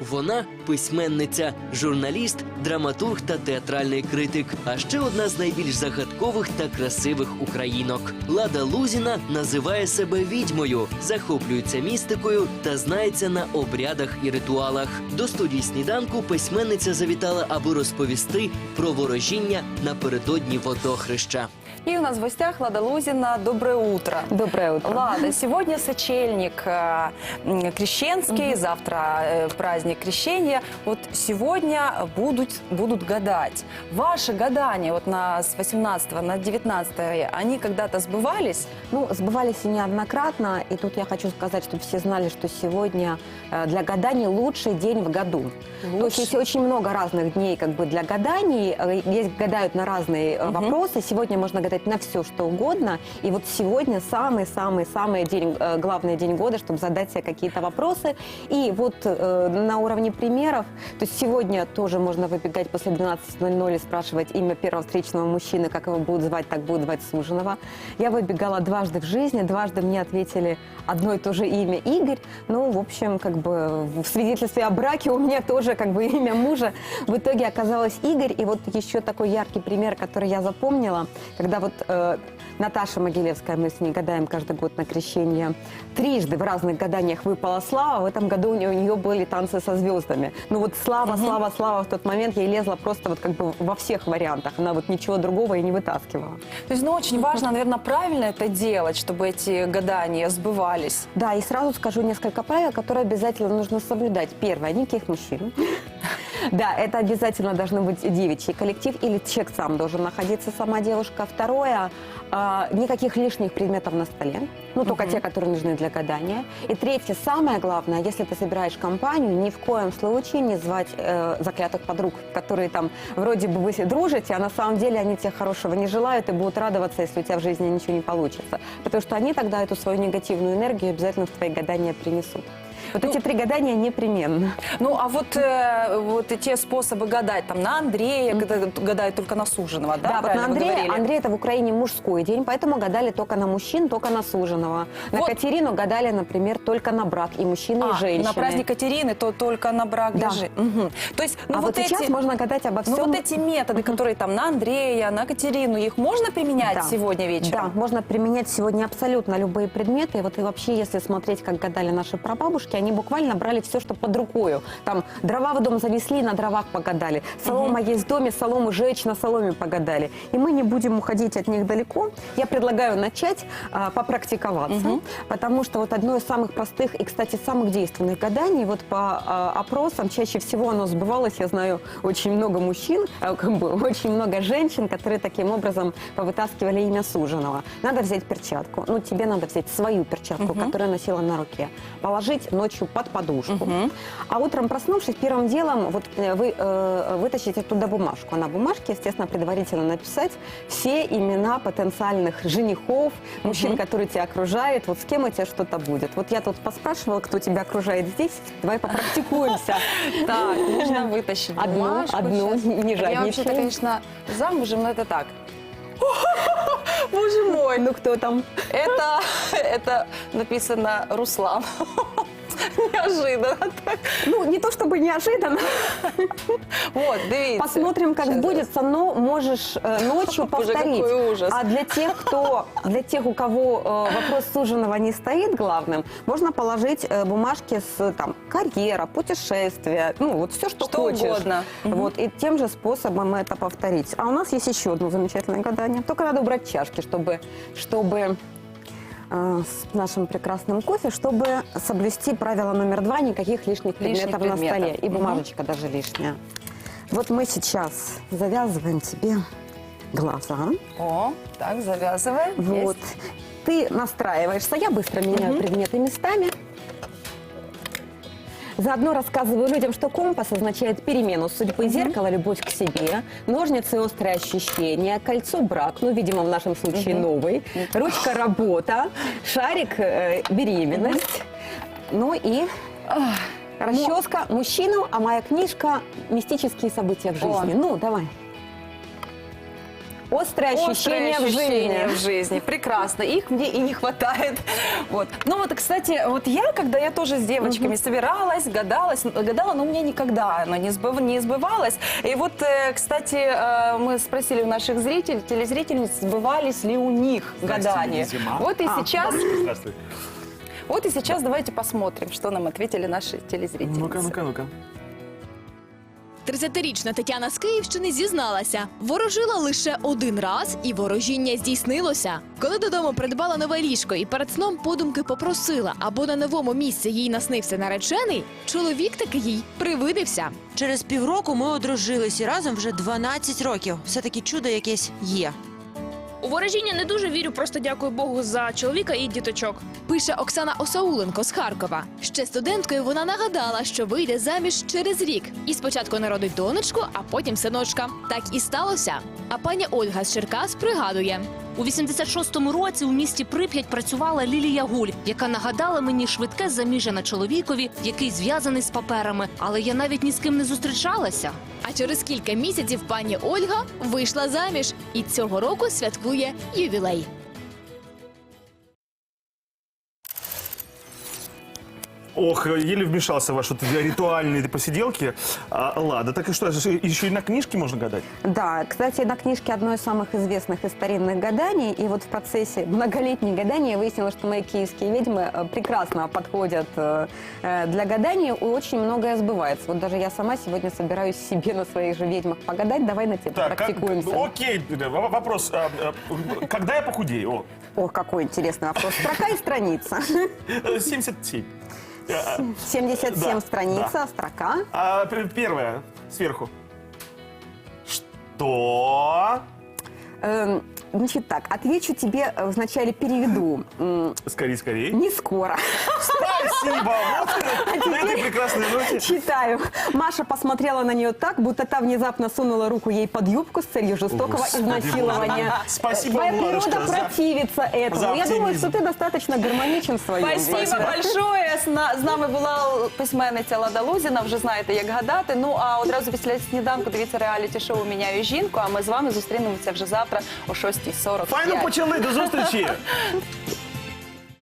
Вона письменниця, журналіст, драматург та театральний критик. А ще одна з найбільш загадкових та красивих українок. Лада Лузіна називає себе відьмою, захоплюється містикою та знається на обрядах і ритуалах. До студії сніданку письменниця завітала, аби розповісти про ворожіння напередодні водохреща. И у нас в гостях Лада Лузина. Доброе утро. Доброе утро. Лада, сегодня сочельник э, крещенский, завтра э, праздник крещения. Вот сегодня будут, будут гадать. Ваши гадания вот на, с 18 на 19 они когда-то сбывались? Ну, сбывались и неоднократно, и тут я хочу сказать, чтобы все знали, что сегодня э, для гаданий лучший день в году. То есть есть очень много разных дней как бы для гаданий, э, есть гадают на разные Мгм. вопросы, сегодня можно гадать на все, что угодно, и вот сегодня самый-самый-самый день, э, главный день года, чтобы задать себе какие-то вопросы, и вот э, на уровне примеров, то есть сегодня тоже можно выбегать после 12.00 и спрашивать имя первого встречного мужчины, как его будут звать, так будут звать суженого. Я выбегала дважды в жизни, дважды мне ответили одно и то же имя Игорь. Ну, в общем, как бы в свидетельстве о браке у меня тоже как бы имя мужа в итоге оказалось Игорь. И вот еще такой яркий пример, который я запомнила, когда вот э, Наташа Могилевская, мы с ней гадаем каждый год на крещение, трижды в разных гаданиях выпала Слава, в этом году у нее, у нее были танцы со звездами. Ну вот Слава, Слава, Слава в тот момент ей лезла просто вот как бы во всех вариантах. Она вот ничего другого и не вытаскивала. То есть, ну, очень важно, наверное, правильно это делать, чтобы эти гадания сбывались. Да, и сразу скажу несколько правил, которые обязательно нужно соблюдать. Первое, никаких мужчин. Да, это обязательно должны быть девичий коллектив или человек сам должен находиться, сама девушка. Второе, а, никаких лишних предметов на столе, ну только Мгм. те, которые нужны для гадания. И третье, самое главное, если ты собираешь компанию, ни в коем случае не звать э, заклятых подруг, которые там вроде бы вы дружите, а на самом деле они тебе хорошего не желают и будут радоваться, если у тебя в жизни ничего не получится. Потому что они тогда эту свою негативную энергию обязательно в твои гадания принесут. Вот Ну, эти три гадания непременно. Ну, а вот, э, вот и те способы гадать, там, на Андрея, когда гадают только на суженого, да? Да, вот на Андрея? Андрей это в Украине мужской день, поэтому гадали только на мужчин, только на суженого. На Вот. Катерину гадали, например, только на брак и мужчины, и А, женщины. на праздник Катерины, то только на брак Да. держи. Мгм. То есть, ну а вот, эти, сейчас можно гадать обо ну всем. вот эти методы, которые там на Андрея, на Катерину, их можно применять Да. сегодня вечером? Да, можно применять сегодня абсолютно любые предметы. И вот и вообще, если смотреть, как гадали наши прабабушки, они буквально брали все, что под рукою. Там дрова в дом занесли, на дровах погадали. Солома есть в доме, солому жечь, на соломе погадали. И мы не будем уходить от них далеко. Я предлагаю начать а, попрактиковаться. Потому что вот одно из самых простых и, кстати, самых действенных гаданий, вот по а, опросам, чаще всего оно сбывалось, я знаю очень много мужчин, а, как бы очень много женщин, которые таким образом повытаскивали имя суженого. Надо взять перчатку, ну тебе надо взять свою перчатку, которую носила на руке, положить ночью под подушку. Мгм. А утром проснувшись, первым делом вот э, вы э, вытащите оттуда бумажку. А на бумажке, естественно, предварительно написать все имена потенциальных женихов, мужчин, Мгм. которые тебя окружают, вот с кем у тебя что-то будет. Вот я тут поспрашивала, кто тебя окружает здесь. Давай попрактикуемся. Так, нужно вытащить Одну, бумажку одну, не Я вообще-то, жадничай. конечно, замужем, но это так. Боже мой, Ну кто там? это, это написано Руслан. Неожиданно. Ну, не то чтобы неожиданно. Вот, дивіться. Посмотрим, как Щас. сбудется, но можешь э, ночью Боже, повторить. какой ужас. А для тех, кто, для тех, у кого э, вопрос суженого не стоит главным, можно положить э, бумажки с там карьера, путешествия, ну вот все, что, Что хочешь. угодно. Вот и тем же способом это повторить. А у нас есть еще одно замечательное гадание. Только надо убрать чашки, чтобы, чтобы с нашим прекрасным кофе, чтобы соблюсти правило номер два, никаких лишних Лишних предметов, на предметов. столе. И бумажечка даже лишняя. Вот мы сейчас завязываем тебе глаза. О, так, завязываем. Вот. Есть. Ты настраиваешься. Я быстро меняю Мгм. предметы местами. Заодно рассказываю людям, что компас означает перемену судьбы зеркала, любовь к себе, ножницы острые ощущения, кольцо брак, ну, видимо, в нашем случае новый, ручка работа, шарик э, беременность, ну и Ах, расческа мужчину, а моя книжка мистические события в О. жизни. Ну, давай. Острое Острое ощущение в ощущение жизни. в жизни. Прекрасно. Их мне и не хватает. Вот. Ну вот, кстати, вот я, когда я тоже с девочками собиралась, гадалась, гадала, но у меня никогда оно не, сбыв- не сбывалось. И вот, э, кстати, э, мы спросили у наших зрителей, телезрительниц, сбывались ли у них гадания. Вот и А. сейчас, Здравствуй. вот и сейчас давайте посмотрим, что нам ответили наши телезрительницы. Ну-ка, ну-ка, ну-ка. 30-річна Тетяна з Київщини зізналася, ворожила лише один раз, і ворожіння здійснилося. Коли додому придбала нове ліжко і перед сном подумки попросила, або на новому місці їй наснився наречений, чоловік таки їй привидився. Через півроку ми одружились і разом вже 12 років. Все таки чудо якесь є. У ворожіння не дуже вірю, просто дякую Богу за чоловіка і діточок. Пише Оксана Осауленко з Харкова. Ще студенткою вона нагадала, що вийде заміж через рік і спочатку народить донечку, а потім синочка. Так і сталося. А пані Ольга з Черкас пригадує. У 86-му році у місті Прип'ять працювала Лілія Гуль, яка нагадала мені швидке заміжжя на чоловікові, який зв'язаний з паперами, але я навіть ні з ким не зустрічалася. А через кілька місяців пані Ольга вийшла заміж і цього року святкує ювілей. Ох, еле вмешался в ваши вот ритуальные посиделки. А, ладно, так и что, еще и на книжке можно гадать? Да, кстати, на книжке одно из самых известных и старинных гаданий. И вот в процессе многолетних гаданий я выяснила, что мои киевские ведьмы э, прекрасно подходят э, э, для гадания. И очень многое сбывается. Вот даже я сама сегодня собираюсь себе на своих же ведьмах погадать. Давай на тебе как- практикуемся. окей, в- вопрос. а, а, когда я похудею? О, Ох, какой интересный вопрос. И страница. э, 77. А, 77 Да, страница, строка. А пр- первое, сверху. Что? Эм, Значит так, отвечу тебе, э, вначале переведу. М, Скорей, скорей. Не скоро. Спасибо! Вот на этой прекрасной ноте. Читаю. Маша посмотрела на нее так, будто та внезапно сунула руку ей под юбку с целью жестокого Господи, изнасилования. Боже. Спасибо, Твоя Владушка, природа за- противится этому. за Я думаю, оптимизм. что ты достаточно гармоничен в своем. Спасибо весе. большое. З на- З нами була письменниця Лада Лузіна. Вже знаєте, як гадати. Ну а одразу після сніданку дивіться реаліті шоу Міняю жінку. А ми з вами зустрінемося вже завтра о 6.45. Файно почали, до зустрічі!